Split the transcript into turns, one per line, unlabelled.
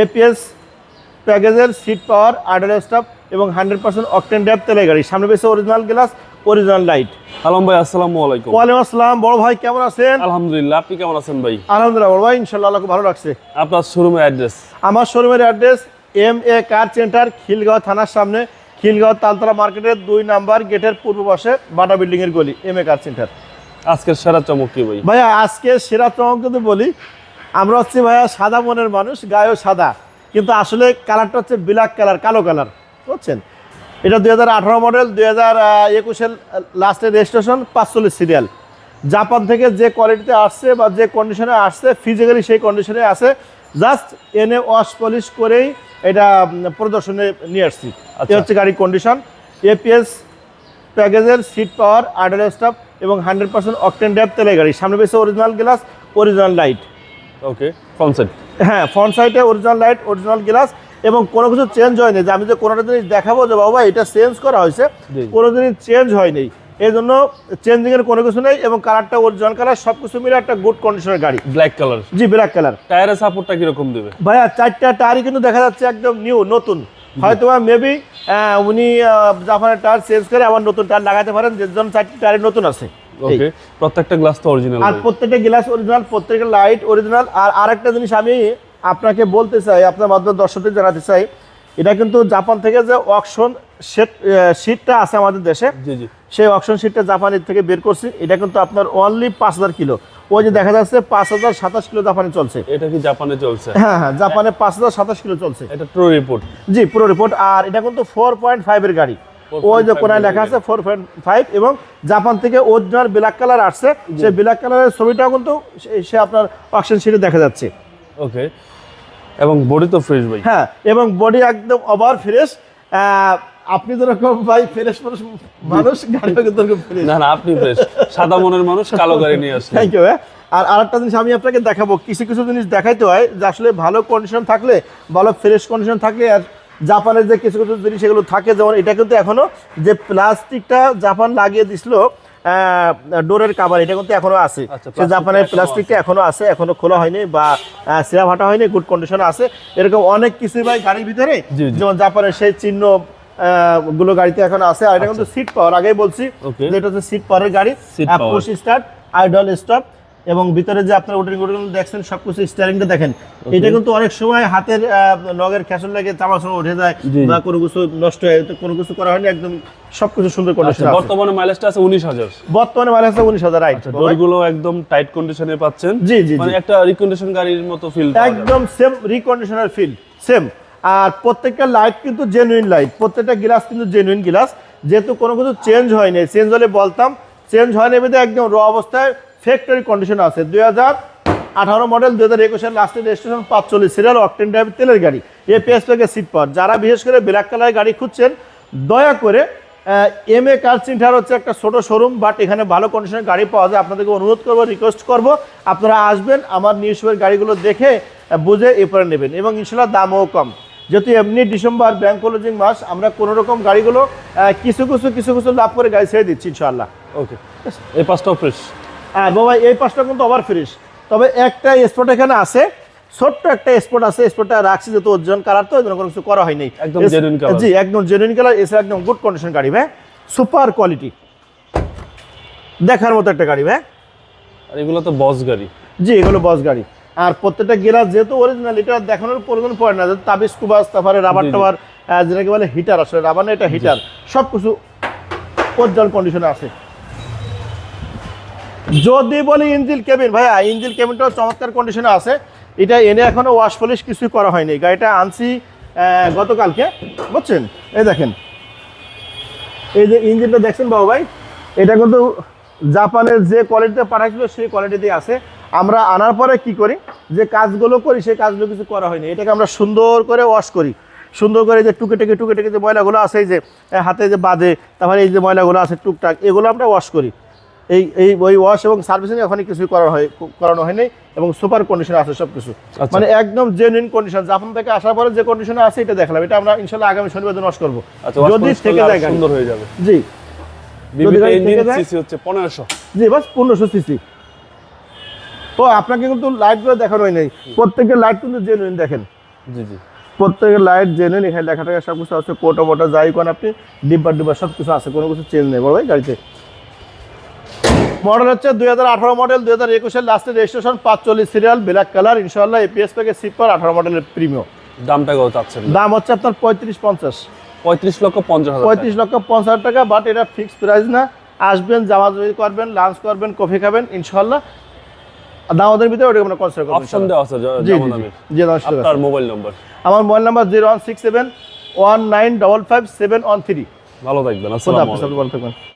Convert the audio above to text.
APS প্যাকেজের seat power আডার staff এবং hundred percent octane ড্যাপ তেলের গাড়ি। সামনে পেয়েছে original glass original light
Alam ভাই আসসালামু আলাইকুম।
ওয়ালাইকুম আসসালাম। বড় ভাই কেমন আছেন?
আলহামদুলিল্লাহ আপনি কেমন আছেন ভাই?
আলহামদুলিল্লাহ বড় ভাই ইনশাল্লাহ আল্লাহ খুব ভালো রাখছে।
আপনার শোরুমের অ্যাড্রেস
আমার শোরুমের address M A car centre Khilgaon থানার সামনে। খিলগাঁও তালতলা মার্কেটের দুই নাম্বার গেটের পূর্ব পাশে বাটা বিল্ডিংয়ের গলি এম এ কার সেন্টার
আজকের সেরা চমক কি ভাই?
ভাইয়া আজকে সেরা চমক যদি বলি আমরা হচ্ছে ভাইয়া সাদা মনের মানুষ গায়েও সাদা। কিন্তু আসলে কালারটা হচ্ছে ব্ল্যাক কালার কালো কালার বুঝছেন? এটা দুই হাজার আঠারো মডেল দুই হাজার একুশের লাস্টের রেজিস্ট্রেশন পাঁচচল্লিশ সিরিয়াল জাপান থেকে যে কোয়ালিটিতে আসছে বা যে কন্ডিশনে আসছে ফিজিক্যালি সেই কন্ডিশনে আসে জাস্ট এনে ওয়াশ পলিশ করেই এটা প্রদর্শনে নিয়ে আসছি।
আচ্ছা।
এ হচ্ছে গাড়ির কন্ডিশন এপিএস প্যাকেজের সিট পাওয়ার আডার স্টাফ এবং হান্ড্রেড পার্সেন্ট অকটেন ড্যাপ তেলের গাড়ি। সামনে পেয়েছে original glass original light
okay front side
হ্যাঁ ফ্রন্ট সাইডে অরিজিনাল লাইট অরিজিনাল গ্লাস এবং কোনো কিছু চেঞ্জ হয়নি। যে আমি যে কোনোটা জিনিস দেখাবো যে বাবা এটা চেঞ্জ করা হয়েছে কোনো জিনিস চেঞ্জ হয়নি। এই জন্য চেঞ্জিংয়ের কোনো কিছু নেই এবং কালারটা অরিজিনাল কালার সব কিছু মিলে একটা গুড কন্ডিশনের গাড়ি।
ব্ল্যাক কালার
জি ব্ল্যাক কালার
টায়ারের সাপোর্টটা কীরকম দেবে?
ভাইয়া চারটা টায়ারই কিন্তু দেখা যাচ্ছে একদম নিউ নতুন। হয়তো মেবি উনি জাপানের টায়ার চেঞ্জ করে আবার নতুন টায়ার লাগাতে পারেন যে জন্য চারটি টায়ারই নতুন আছে।
ওকে প্রত্যেকটা গ্লাস তো অরিজিনাল
আর প্রত্যেকটা গ্লাস অরিজিনাল প্রত্যেকটা লাইট অরিজিনাল আর আরেকটা জিনিস আমি আপনাকে বলতে চাই আপনার মাধ্যমে দর্শকদের জানাতে চাই এটা কিন্তু জাপান থেকে যে অকশন সেট শিটটা আছে আমাদের দেশে সেই অকশন শিটটা জাপানের থেকে বের করছি। এটা কিন্তু আপনার অনলি পাঁচ হাজার কিলো। ওই যে দেখা যাচ্ছে পাঁচ হাজার সাতাশ কিলো জাপানে চলছে।
এটা কি জাপানে চলছে?
হ্যাঁ হ্যাঁ জাপানে পাঁচ হাজার সাতাশ কিলো চলছে।
এটা ট্রু রিপোর্ট
জি পুরো রিপোর্ট আর এটা কিন্তু ফোর পয়েন্ট ফাইভের গাড়ি।
4.5
ওই যে কোনায় লেখা আছে ফোর পয়েন্ট ফাইভ এবং জাপান থেকে অরিজিনাল ব্ল্যাক কালার আসছে সেই ব্ল্যাক কালারের ছবিটাও কিন্তু সে- আপনার অকশন শিটে দেখা যাচ্ছে।
ওকে এবং বডি তো ফ্রেশ ভাই।
হ্যাঁ এবং বডি একদম ওভার ফ্রেশ আপনি যেরকম ভাই ফ্রেশ মানুষ মানুষ কিন্তু ফ্রেশ
না না আপনি ফ্রেশ সাদা মনের মানুষ কালো গাড়ি নিয়ে আসলে
থ্যাংক ইউ আর আরেকটা জিনিস আমি আপনাকে দেখাবো কিছু কিছু জিনিস দেখাইতে হয় যে আসলে ভালো কন্ডিশন থাকলে ভালো ফ্রেশ কন্ডিশন থাকলে আর জাপানের যে কিছু কিছু জিনিস এগুলো থাকে যেমন এটা কিন্তু এখনও যে প্লাস্টিকটা জাপান লাগিয়ে দিছিল ডোরের কাভার এটা কিন্তু এখনও আছে।
আচ্ছা,
সে জাপানের
প্লাস্টিকটা
এখনও আছে এখনও খোলা হয়নি বা সিরা ফাটা হয়নি গুড কন্ডিশন আছে। এরকম অনেক কিছুই ভাই গাড়ির ভিতরে। যেমন জাপানের সেই চিহ্নগুলো গাড়িতে এখন আছে। আর এটা কিন্তু সিট পাওয়ার আগেই বলছি
আচ্ছা।
যে এটা হচ্ছে সিট পাওয়ারের গাড়ি। পুশ স্টার্ট আইডল স্টপ এবং ভিতরে যে আপনার ওটিং ওটিং দেখছেন সবকিছু স্টিয়ারিংটা দেখেন। এটা কিন্তু অনেক সময় হাতের নগের খেসর লাগে চামড়া সময় উঠে যায় বা কোনো কিছু নষ্ট হয়ে তো কোনো কিছু করা হয়নি একদম সবকিছু সুন্দর
আচ্ছা
কন্ডিশন আছে।
বর্তমানে মাইলেজটা আছে উনিশ হাজার।
বর্তমানে মানে আছে উনিশ হাজার রাইট
ডোরগুলো একদম টাইট কন্ডিশনে পাচ্ছেন।
জি, জি,
মানে একটা রিকন্ডিশন গাড়ির মতো ফিল
একদম সেম রিকন্ডিশনার ফিল সেম আর প্রত্যেকটা লাইট কিন্তু জেনুইন লাইট প্রত্যেকটা গ্লাস কিন্তু জেনুইন গ্লাস যেহেতু কোনো কিছু চেঞ্জ হয়নি চেঞ্জ হলে বলতাম চেঞ্জ হয়নি এমনিতে একদম র অবস্থায় ফ্যাক্টরি কন্ডিশন আছে। দুই হাজার আঠারো মডেল দুই হাজার একুশের লাস্টের রেজিস্ট্রেশন পাঁচচল্লিশ সিরিয়াল অকটেন ড্রাইভ তেলের গাড়ি। এপিএস প্যাকের সিট পাওয়ার যারা বিশেষ করে ব্ল্যাক কালারের গাড়ি খুঁজছেন, দয়া করে এম এ কার চিন্তার হচ্ছে একটা ছোট শোরুম বাট এখানে ভালো কন্ডিশনের গাড়ি পাওয়া যায়। আপনাদেরকে অনুরোধ করব রিকোয়েস্ট করব, আপনারা আসবেন, আমার নিউজের গাড়িগুলো দেখে বুঝে এরপরে নেবেন। এবং ইনশাল্লাহ দামও কম। যেহেতু এমনি ডিসেম্বর ব্যাংক ক্লোজিং মাস, আমরা কোনো রকম গাড়িগুলো কিছু কিছু কিছু কিছু লাভ করে গাড়ি ছেড়ে দিচ্ছি, ইনশাল্লাহ।
ওকে এই পাঁচটাও ফ্রেশ
হ্যাঁ বাবা এই পাঁচটা কিন্তু ওভার ফ্রেশ তবে একটা স্পট এখানে আছে ছোট্ট একটা স্পট আছে স্পটটা রাখছি যেহেতু ওজন কালার তো কোনো কিছু করা হয়নি।
একদম
জি একদম জেনুইন কালার এসে একদম গুড কন্ডিশন গাড়ি ভাই। সুপার কোয়ালিটি দেখার মতো একটা গাড়ি ভাই।
আর এগুলো তো বস গাড়ি।
জি এগুলো বস গাড়ি। আর প্রত্যেকটা গেলাস যেহেতু অরিজিনাল এটা দেখানোর প্রয়োজন পড়ে না তাবিজ কুবাস তারপরে রাবার। টাবার যেটাকে বলে হিটার আসলে রাবার না এটা হিটার সব কিছু উজ্জ্বল কন্ডিশনে আছে। যদি বলি ইঞ্জিল কেবিন, ভাইয়া, ইঞ্জিল কেবিনটাও চমৎকার কন্ডিশনে আছে। এটা এনে এখনও ওয়াশ পলিশ কিছুই করা হয়নি। গাড়িটা আনছি গতকালকে, বুঝছেন? এই দেখেন। এই যে ইঞ্জিনটা দেখছেন বাবু ভাই? এটা কিন্তু জাপানের যে কোয়ালিটিতে পাঠাইছিল, সেই কোয়ালিটিতে আছে। আমরা আনার পরে কি করি? যে কাজগুলো করি, সেই কাজগুলো কিছু করা হয়নি। এটাকে আমরা সুন্দর করে ওয়াশ করি। সুন্দর করে যে টুকে টুকে টুকে টুকে যে ময়লাগুলো আছে, এই যে হাতে যে বাঁধে, তারপরে এই যে ময়লাগুলো আছে, টুকটাক, এগুলো আমরা ওয়াশ করি। এই এই ওই ওয়াশ এবং সার্ভিসিং এখনই কিছুই করানো হয় করানো হয়নি এবং সুপার কন্ডিশন আছে সব কিছু
আচ্ছা।
মানে একদম জেনুইন কন্ডিশন জাপান থেকে আসার পরে যে কন্ডিশনে আছে এটা দেখলাম। এটা আমরা ইনশাল্লাহ আগামী শনিবার দিন ওয়াশ করব।
আচ্ছা
যদি থেকে যায়
সুন্দর হয়ে যাবে।
জি।
হচ্ছে পনেরোশো।
জি বাস পনেরোশো সিসি তো আপনাকে কিন্তু লাইটগুলো দেখানোই নেই প্রত্যেকের লাইট কিন্তু জেনুইন দেখেন।
জি জি।
প্রত্যেকের লাইট জেনুইন এখানে লেখা টাকা সব কিছু আছে। কোটো মোটো যাই কোন আপনি ডিব্বা ডিব্বা সব কিছু আছে। কোনো কিছু চেঞ্জ নেই বড় ভাই গাড়িতে। মডেল হচ্ছে দুই হাজার আঠারো মডেল দুই হাজার একুশের লাস্টের রেজিস্ট্রেশন পাঁচচল্লিশ সিরিয়াল ব্ল্যাক কালার ইনশাল্লাহ এপিএস প্যাকে সিপার আঠারো মডেলের প্রিমিয়াম
দামটা কত চাচ্ছেন?
দাম হচ্ছে আপনার পঁয়ত্রিশ পঞ্চাশ।
পঁয়ত্রিশ লক্ষ পঞ্চাশ হাজার
পঁয়ত্রিশ লক্ষ পঞ্চাশ হাজার টাকা বাট এটা ফিক্সড প্রাইস না। আসবেন জামাজুরি করবেন লাঞ্চ করবেন কফি খাবেন ইনশাল্লাহ দামাদের ভিতরে ওটা আমরা কনসিডার
অপশন দেওয়া আছে জ- আপনার মোবাইল নম্বর
আমার mobile number zero one six seven one nine double five seven one three
ভালো থাকবেন আসসালামু আলাইকুম।
ভালো থাকবেন।